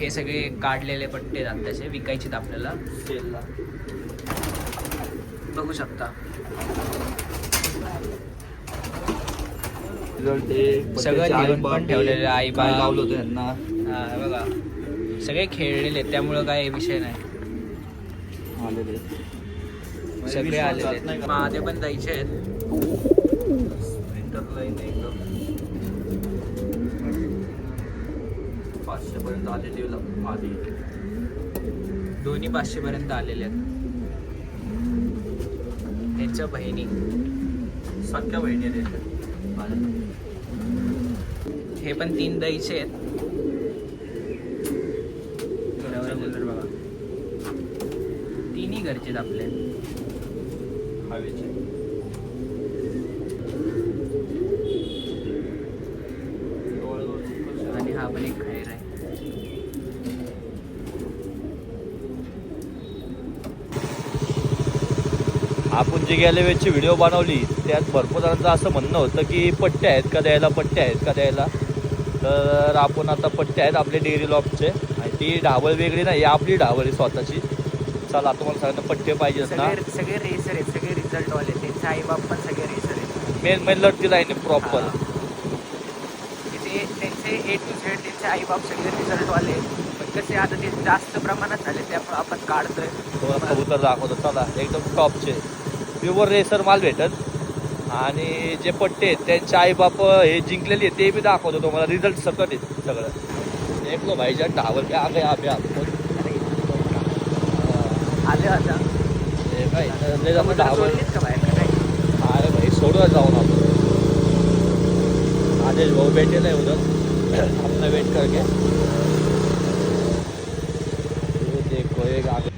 हे सगळे काढलेले पट्टे आहेत त्याचे विकायचेत आपल्याला. सेलला बघू शकता. सगळं पण ठेवलेलं आई बाप. लावलं होतं यांना? हा हे बघा. सगळे खेळलेले त्यामुळं काय विषय नाही. सगळे आलेले महादेव पण जायचे आहेत. पाचशे पर्यंत आलेले आधी. दोन्ही पाचशे पर्यंत आलेले आहेत. त्यांच्या बहिणी. सख्या बहिणी आहेत. हे पण तीन दहीचे आहेत. बघा. तिन्ही घरचे आपले. हवेचे आणि हा पण एक खैर आहे आपण जी गेल्या वेळची व्हिडिओ बनवली त्यात भरपूर जणांचं असं म्हणणं होतं की पट्टे आहेत का द्यायला पट्टे आहेत का द्यायला? तर आपण आता पट्टे आहेत आपले डेअरी लॉपचे आणि ती ढाबळ वेगळी नाही ही आपली ढाबळ आहे स्वतःची. चला तुम्हाला सगळ्यांना पट्टे पाहिजेत ना. सगळे सगळे रेसर आहेत सगळे रिझल्ट वाले त्यांचे आई बाप पण सगळे रेसर आहेत. मेन मेन लढती लाईन प्रॉपर हा. तिथे त्यांचे ए टू झेड त्यांचे आई बाप सगळे रिझल्ट वाले आहेत. पण कसे आता ते जास्त प्रमाणात झाले त्यामुळे आपण काढतोय. कबूतर दाखवतो चला एकदम टॉपचे प्युअर रेसर माल भेटत आणि जे पट्टे आहेत त्यांचे आईबाप हे जिंकलेले आहेत ते बी दाखवतो तुम्हाला. रिझल्ट सकट आहेत सगळं. एक लो भाईच्या ढावर पे आ गया अभि आपको आले आता. हे काय काय? अरे भाई सोडून जाऊन आपण. आदेश भाऊ बैठे नहीं उधर हमने वेट करके ये देखो एक आगे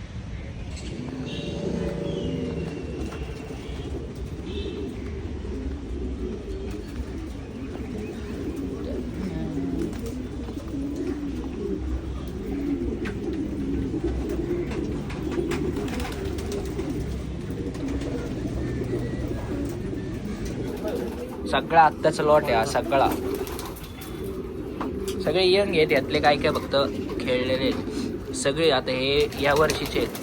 सगळा आत्ताचा लॉट आहे हा सगळा. सगळे यंग आहेत यातले काय काय फक्त खेळलेले आहेत. सगळे आता हे या वर्षीचे आहेत.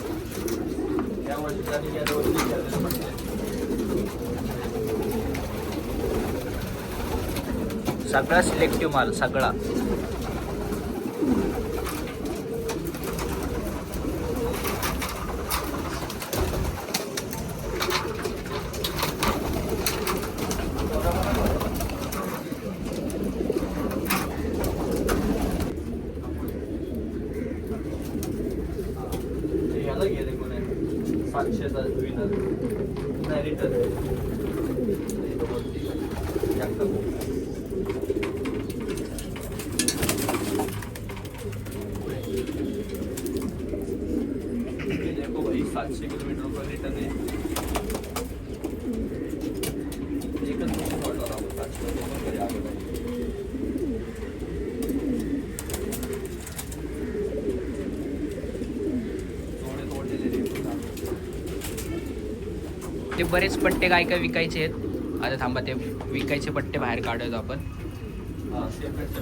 सगळा सिलेक्टिव्ह माल सगळा. देखो भाई सातशे किलोमीटर पर रिटर्न आहे. एकच गोष्ट वाटलं आपण सातशे किलोमीटर घरी आलो पाहिजे थोडे तोडलेले रे ते बरेच पट्टे काय काय विकायचे आहेत? आता थांबा ते विकायचे पट्टे बाहेर काढायचो आपण. हा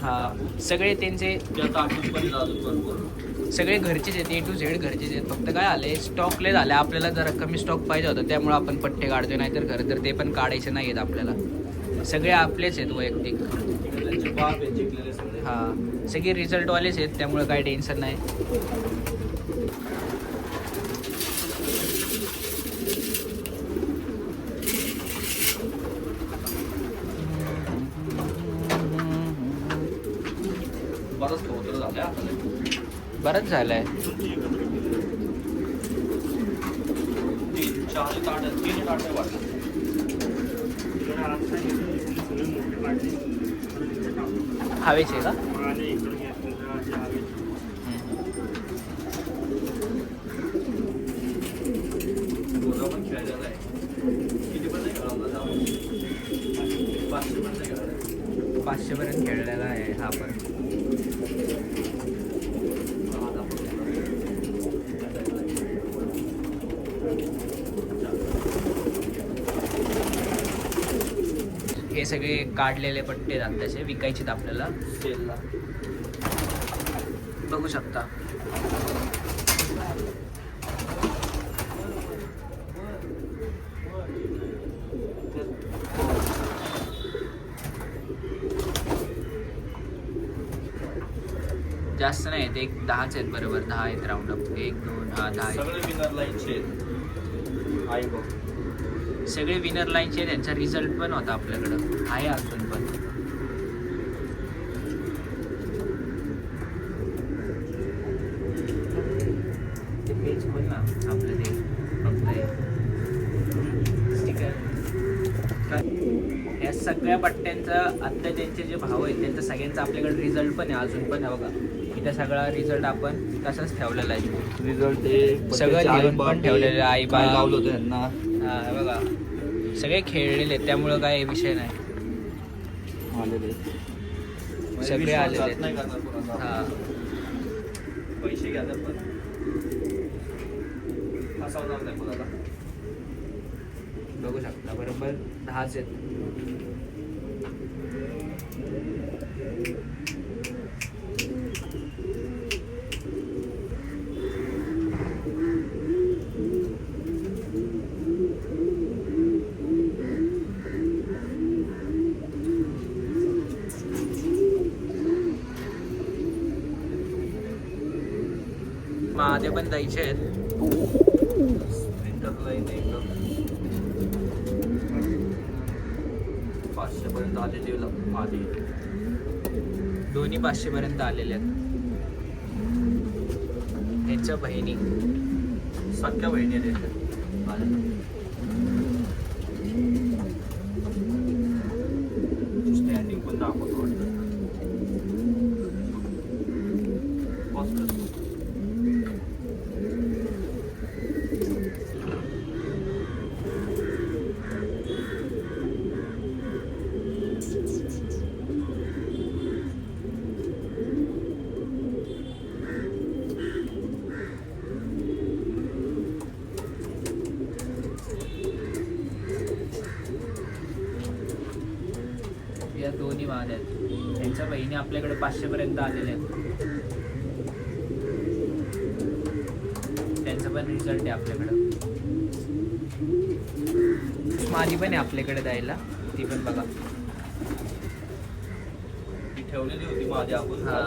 हा सगळे त्यांचे सगळे घरचेच आहेत ए टू झेड घरचेच आहेत. फक्त काय आले स्टॉकले झाले आपल्याला जरा कमी स्टॉक पाहिजे होता त्यामुळे आपण पट्टे काढतोय नाहीतर खरं तर ते पण काढायचे नाही आहेत आपल्याला. सगळे आपलेच आहेत वैयक्तिक. हां सगळे रिझल्टवालेच आहेत त्यामुळे काही टेन्शन नाही. बरंच कबूतर आपल्याला. बरंच झालं आहे तीन हवेचे का? पाचशेपर्यंत खेळलेला आहे हा पण हे सगळे काढलेले पट्टे आहेत विकायचे विकायचेत आपल्याला. सेलला बघू बघू शकता. जास्त नाही आहेत एक दहाच आहेत बरोबर. दहा आहेत राऊंड अप एक दोन हा दहा आहेत. सगळे विनर लाईनचे त्यांचा रिझल्ट पण होता आपल्याकडं आहे अजून पण ते पेज खोल ना आपलं ते फक्त. Sticker. काय? या सगळ्या पट्ट्यांचा आता त्यांचे जे भाव आहेत त्यांचा सगळ्यांचा आपल्याकडे रिझल्ट पण आहे अजून पण आहे बघा इथं सगळा रिझल्ट आपण तसाच ठेवलेला आहे रिझल्ट ते सगळं ठेवलेलं आहे. लावलं होतं यांना हा हे बघा. सगळे खेळलेले आहेत त्यामुळं काय विषय नाही. आलेले. सगळे आलेले आहेत. नाही करणार. हा. पैसे घ्या तर पण फसवणार नाही कोणाला. बघू शकता बरोबर. दहाच आहेत. महादेव पण द्यायचे आहेत. पाचशे पर्यंत आलेले माझे दोन्ही पाचशे पर्यंत आलेले आहेत. त्यांच्या बहिणी. सख्या बहिणी आहेत. बहिणी आपल्याकडे पाचशे पर्यंत आलेल्या आहेत. त्यांचा पण रिझल्ट आहे आपल्याकडं. माझी पण आहे आपल्याकडे द्यायला. ती पण बघा. ठेवलेली होती माझी आपण. हा.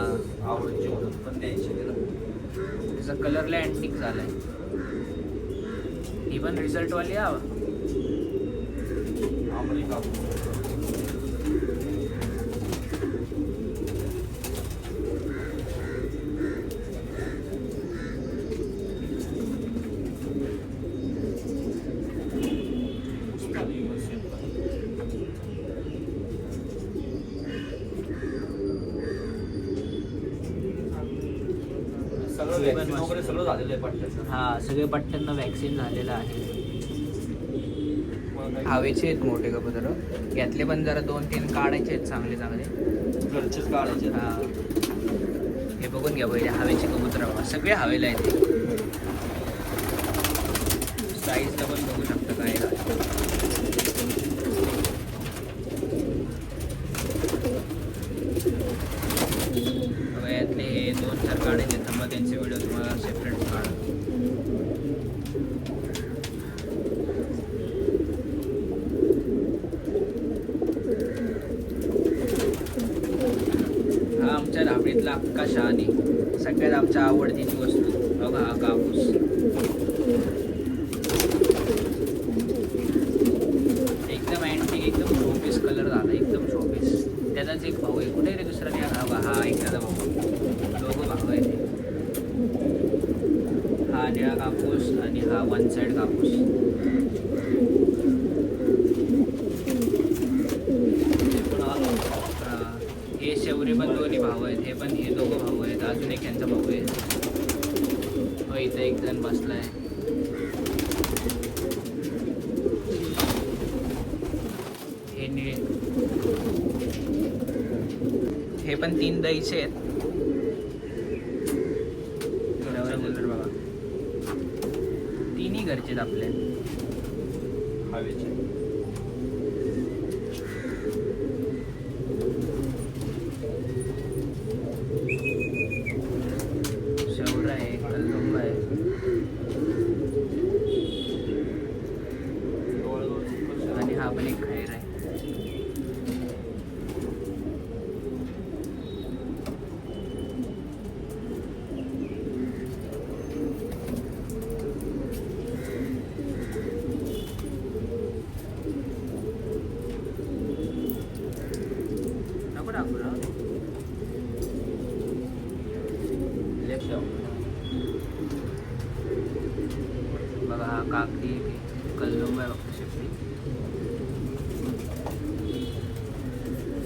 आवडची म्हणून पण द्यायची त्याचा कलरला अँटिक झालाय. ही पण रिझल्ट वाली आहे. आम्हाला वगैरे सगळं झालेलं आहे पट्ट्याचं हा सगळे पट्ट्यांना वॅक्सिन झालेलं आहे. हवेचे आहेत मोठे कबूतर यातले पण जरा दोन तीन काढायचे आहेत चांगले चांगले. घरचेच काढायचे आहेत. हा. हे बघून घ्या पहिले हवेचे कबूतर सगळे हवेला आहेत साईजला पण बघू शकता काय आहे. बघा, यातले हे दोन चार काढायचे आहेत. थांबा त्यांचे व्हिडिओ तुम्हाला सेपरेट काढा हा घेतला धाबडीतला अक्का सगळ्यात आमच्या आवडतीची वस्तू बघा हा कापूस. एकदम अँटिक एकदम शोपीस कलर झाला एकदम शोपीस त्याचाच एक भाऊ आहे कुठे रे दुसरा नाही हा हा एक भाऊ दोघं भाऊ आहे ते हा निळा कापूस आणि हा वन साईड कापूस ते पण आलं. हा. दुसरे पण दोन्ही भाऊ आहेत हे पण हे दोघं भाऊ आहेत अजून एक यांचा भाऊ आहे. हो इथं एक जण बसलाय. हे निळे हे पण तीन दहीचे आहेत. बाबा तिन्ही घरचे आहेत आपले. हवेचे शेव बघा हा काकडी कल्लंब आहे बघा शेपटी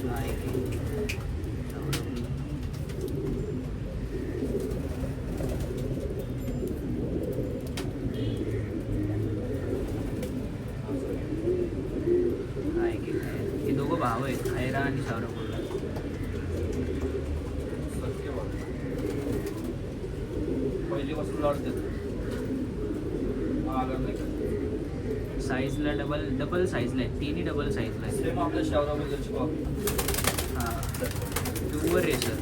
हा एक आहे. हा एक आहे. हे दोघं भाव आहेत खैरा आणि शावरकुंडला पहिलीपासून लढते साईजला डबल डबल साईजला आहे. तिन्ही डबल साईजला आहे. सेम आपल्या शेवराबद्दलची पाव हा. Pure racer